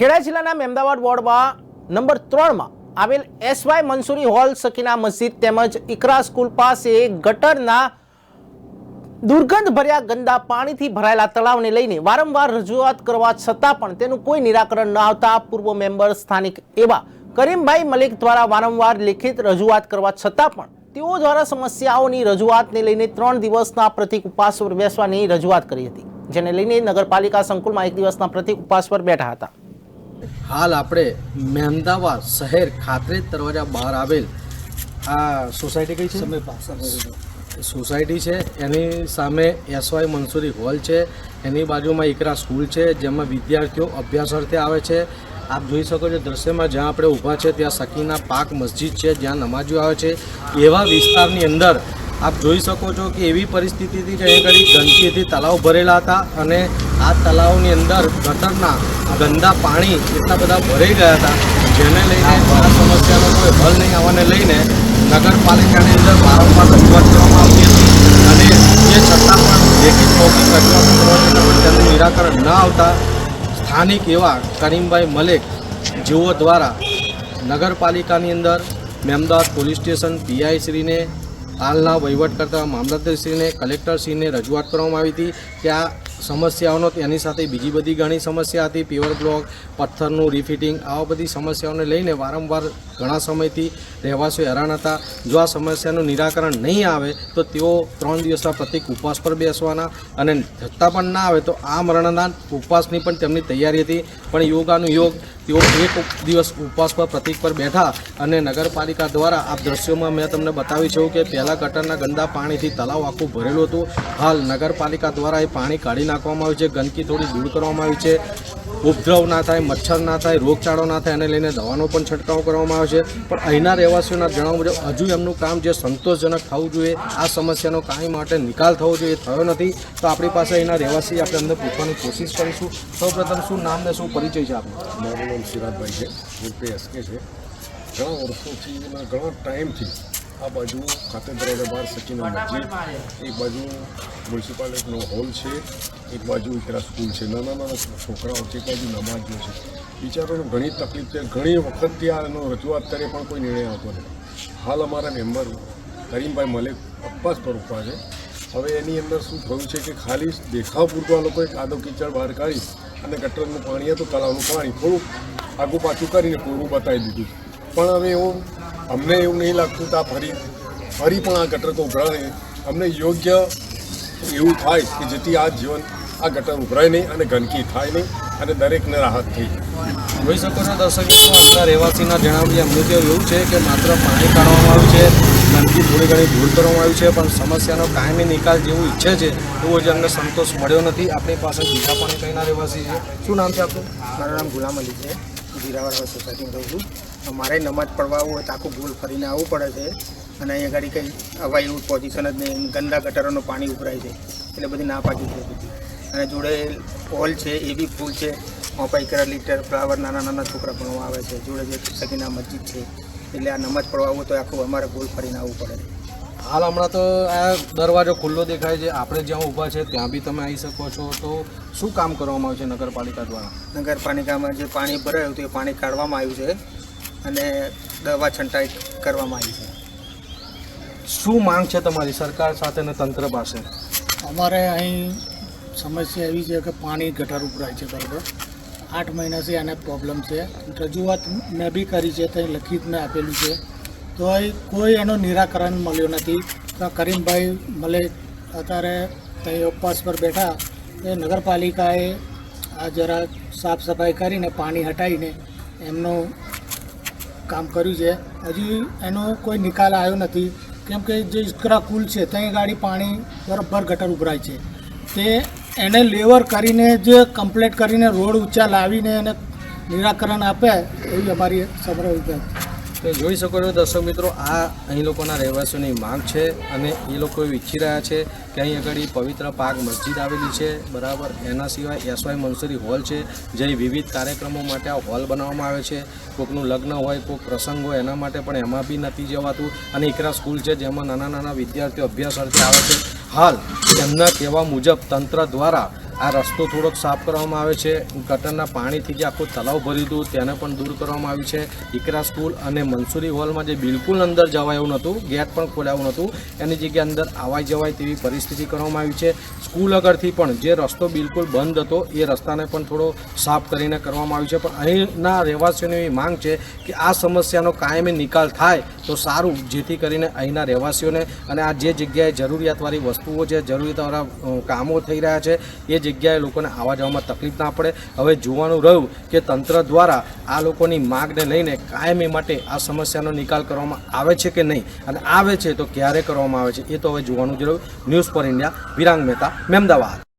ખેડા જિલ્લાના મહેમદાવાદ વોર્ડમાં નંબર ત્રણમાં આવેલ S Y Mansuri hall Sakina મસ્જિદ તેમજ ઇકરા સ્કૂલ પાસે ગટરના દુર્ગંધ ભર્યા ગંદા પાણીથી ભરાયેલા તળાવને લઈને વારંવાર રજૂઆત કરવા છતાં પણ તેનું કોઈ નિરાકરણ ન આવતા પૂર્વ મેમ્બર સ્થાનિક એવા કરીમભાઈ મલિક દ્વારા વારંવાર લેખિત રજૂઆત કરવા છતાં પણ તેઓ દ્વારા સમસ્યાઓની રજૂઆતને લઈને ત્રણ દિવસના પ્રતિક ઉપવાસ પર બેસવાની રજૂઆત કરી હતી, જેને લઈને નગરપાલિકા સંકુલમાં એક દિવસના પ્રતિક ઉપવાસ પર બેઠા હતા. હાલ આપણે મહેમદાવાદ શહેર ખાતરેજ દરવાજા બહાર આવેલ આ સોસાયટી કઈ છે? સોસાયટી છે. એની સામે એસવાય મંસૂરી હોલ છે. એની બાજુમાં એકરા સ્કૂલ છે જેમાં વિદ્યાર્થીઓ અભ્યાસ અર્થે આવે છે. આપ જોઈ શકો છો દ્રશ્યમાં જ્યાં આપણે ઊભા છે ત્યાં સકીના પાક મસ્જિદ છે જ્યાં નમાજીઓ આવે છે. એવા વિસ્તારની અંદર આપ જોઈ શકો છો કે એવી પરિસ્થિતિથી કે ઘડી ગંદકીથી તલાવ ભરેલા હતા અને આ તલાવની અંદર ગટરના ગંદા પાણી એટલા બધા ભરાઈ ગયા હતા, જેને લઈને આ સમસ્યાનો કોઈ હલ નહીં આવવાને લઈને નગરપાલિકાની અંદર વારંવાર રજૂઆત કરવામાં આવતી હતી અને એ છતાં પણ લેખિત મૌખિક રજૂઆતો નિરાકરણ ન આવતા સ્થાનિક એવા કરીમભાઈ મલેક, જેઓ દ્વારા નગરપાલિકાની અંદર મેમદાવાદ પોલીસ સ્ટેશન પીઆઈશ્રીને હાલના વહીવટ કરતા મામલતદારશ્રીને, કલેક્ટરશ્રીને રજૂઆત કરવામાં આવી હતી કે આ સમસ્યાઓનો તેની સાથે બીજી બધી ઘણી સમસ્યા હતી. પીવર બ્લોક પથ્થરનું રિફિટિંગ આવા બધી સમસ્યાઓને લઈને વારંવાર ઘણા સમયથી રહેવાસીઓ હેરાન હતા. જો આ સમસ્યાનું નિરાકરણ નહીં આવે, તો તેઓ ત્રણ દિવસના પ્રતિક ઉપવાસ પર બેસવાના અને છતાં પણ ના આવે, તો આ મરણના ઉપવાસની પણ તેમની તૈયારી હતી. પણ યોગાનું યોગ તેઓ એક દિવસ ઉપવાસ પર પ્રતિક પર બેઠા અને નગરપાલિકા દ્વારા આ દ્રશ્યોમાં મેં તમને બતાવ્યું છે કે પહેલાં ગટરના ગંદા પાણીથી તલાવ આખું ભરેલું હતું. હાલ નગરપાલિકા દ્વારા એ પાણી કાઢી નાખવામાં આવ્યું છે. ગંદકી થોડી દૂર કરવામાં આવી છે. ઉપદ્રવ ના થાય, મચ્છર ના થાય, રોગચાળો ના થાય, એને લઈને દવાનો પણ છંટકાવ કરવામાં આવે છે. પણ અહીંના રહેવાસીઓના જણાવવા મુજબ હજુ એમનું કામ જે સંતોષજનક થવું જોઈએ, આ સમસ્યાનો કાંઈ માટે નિકાલ થવો જોઈએ, થયો નથી. તો આપણી પાસે અહીંના રહેવાસી આપણે અંદર પૂછવાની કોશિશ કરીશું. સૌપ્રથમ શું નામ ને શું પરિચય છે આપણો મારું નામ સિરાજભાઈ છે. એસકે છે. ઘણા વર્ષોથી ઘણા ટાઈમથી આ બાજુ ખાતે બાર સચીના મસ્જિદ એક બાજુ મ્યુનિસિપાલિટીનો હોલ છે એક બાજુ એકરા સ્કૂલ છે. નાના નાના છોકરાઓ છે એક બાજુ નમાજીઓ છે. બિચારોને ઘણી તકલીફ છે. ઘણી વખતથી આ એનો રજૂઆત કરે પણ કોઈ નિર્ણય આવતો નથી. હાલ અમારા મેમ્બર કરીમભાઈ મલેક અબ્બાસ પર ઊભા છે. હવે એની અંદર શું થયું છે કે ખાલી દેખાવ પૂરતું આ લોકોએ કાદો કીચડ બહાર કાઢી અને ગટરનું પાણી હતું તળાવનું પાણી થોડુંક આગું પાછું કરીને પૂરું બતાવી દીધું પણ હવે એવું અમને એવું નહીં લાગતું કે આ ફરી ફરી પણ આ ગટર તો ઉભરાય અમને યોગ્ય એવું થાય કે જેથી આ જીવન આ ગટર ઉભરાય નહીં અને ગંદકી થાય નહીં અને દરેકને રાહત થઈ જોઈ શકો છો દર્શકો મિત્રો આપણા રહેવાસીના જણાવ્યા એમનું તો એવું છે કે માત્ર પાણી કાઢવામાં આવ્યું છે ગંદકી થોડી ઘણી દૂર કરવામાં આવ્યું છે પણ સમસ્યાનો કાયમી નિકાલ જેવું ઈચ્છે છે એવો જ અમને સંતોષ મળ્યો નથી. આપણી પાસે બીજા પણ કઈના રહેવાસી છે. શું નામ છે આપણું મારું નામ ગુલામ અલી છે. જીરાવાળા સોસાયટીમાં રહું છું મારે નમાજ પડવા આવવું હોય તો આખું ગોલ ફરીને આવવું પડે છે. અને અહીંયા આગળ કંઈ હવા એવું પોઝિશન જ નહીં, ગંદા ગટરોનું પાણી ઉભરાય છે. એટલે બધી ના પાકી છે. બધી અને જોડે હોલ છે, એ બી ફૂલ છે. મોપા એકરા લીટર ફ્લાવર નાના નાના છોકરા ભણવા આવે છે. જોડે જે સગીના મસ્જિદ છે. એટલે આ નમાજ પડવા આવવું તો આખું અમારે ગોલ ફરીને આવવું પડે હાલ હમણાં તો આ દરવાજો ખુલ્લો દેખાય છે. આપણે જ્યાં ઊભા છે ત્યાં બી તમે આવી શકો છો. તો શું કામ કરવામાં આવ્યું છે નગરપાલિકા દ્વારા? નગરપાલિકામાં જે પાણી ભરાયું હતું એ પાણી કાઢવામાં આવ્યું છે અને દવા છંટાઈ કરવામાં આવી છે. શું માંગ છે તમારી સરકાર સાથે અને તંત્ર પાસે? અમારે અહીં સમસ્યા એવી છે કે પાણી ગટર ઉભરાય છે બરાબર. આઠ મહિનાથી આને પ્રોબ્લેમ છે. રજૂઆત મેં બી કરી છે ત્યાં લખિત મેં આપેલું છે. તો એ કોઈ એનું નિરાકરણ મળ્યું નથી. તો કરીમભાઈ મળે અત્યારે ત્યાં ઉપવાસ પર બેઠા, એ નગરપાલિકાએ આ જરા સાફ સફાઈ કરીને પાણી હટાવીને એમનું કામ કર્યું છે. હજી એનો કોઈ નિકાલ આવ્યો નથી. કેમ કે જે ઇસ્કરા કુલ છે, ત્યાં ગાડી પાણી બરાબર ગટર ઉભરાય છે. તે એને લેવર કરીને જે કમ્પ્લેટ કરીને રોડ ઊંચા લાવીને એને નિરાકરણ આપે, એવી અમારી વિગત તો જોઈ શકો છો દર્શક મિત્રો, આ અહીં લોકોના રહેવાસીઓની માંગ છે અને એ લોકો ઈચ્છી રહ્યા છે કે અહીં આગળ પવિત્ર પાક મસ્જિદ આવેલી છે. બરાબર, એના સિવાય એસવાય મંસૂરી હોલ છે જે વિવિધ કાર્યક્રમો માટે આ હોલ બનાવવામાં આવે છે. કોઈકનું લગ્ન હોય કોઈક પ્રસંગ હોય, એના માટે પણ એમાં બી નથી જવાતું. અને એકરા સ્કૂલ છે, જેમાં નાના નાના વિદ્યાર્થીઓ અભ્યાસ અર્થે આવે છે. હાલ એમના કહેવા મુજબ તંત્ર દ્વારા આ રસ્તો થોડોક સાફ કરવામાં આવે છે. ગટરના પાણીથી જે આખું તલાવ ભર્યું હતું, તેને પણ દૂર કરવામાં આવ્યું છે. ઇકરા સ્કૂલ અને મનસુરી હોલમાં જે બિલકુલ અંદર જવાય એવું નહોતું, ગેટ પણ ખોલાવું નહોતું. એની જગ્યાએ અંદર આવાય જવાય તેવી પરિસ્થિતિ કરવામાં આવી છે. સ્કૂલ આગળથી પણ જે રસ્તો બિલકુલ બંધ હતો, એ રસ્તાને પણ થોડો સાફ કરીને કરવામાં આવ્યું છે. પણ અહીંના રહેવાસીઓની એવી માંગ છે કે આ સમસ્યાનો કાયમી નિકાલ થાય તો સારું, જેથી કરીને અહીંના રહેવાસીઓને અને આ જે જગ્યાએ જરૂરિયાતવાળી વસ્તુઓ છે, જરૂરિયાતવાળા કામો થઈ રહ્યા છે, એ જગ્યાએ લોકોને આવવા જવામાં તકલીફ ના પડે. હવે જોવાનું રહ્યું કે તંત્ર દ્વારા આ લોકોની માગને લઈને કાયમી માટે આ સમસ્યાનો નિકાલ કરવામાં આવે છે કે નહીં અને આવે છે તો ક્યારે કરવામાં આવે છે એ તો હવે જોવાનું જ રહ્યું. News for India, Virang Mehta Mehmedabad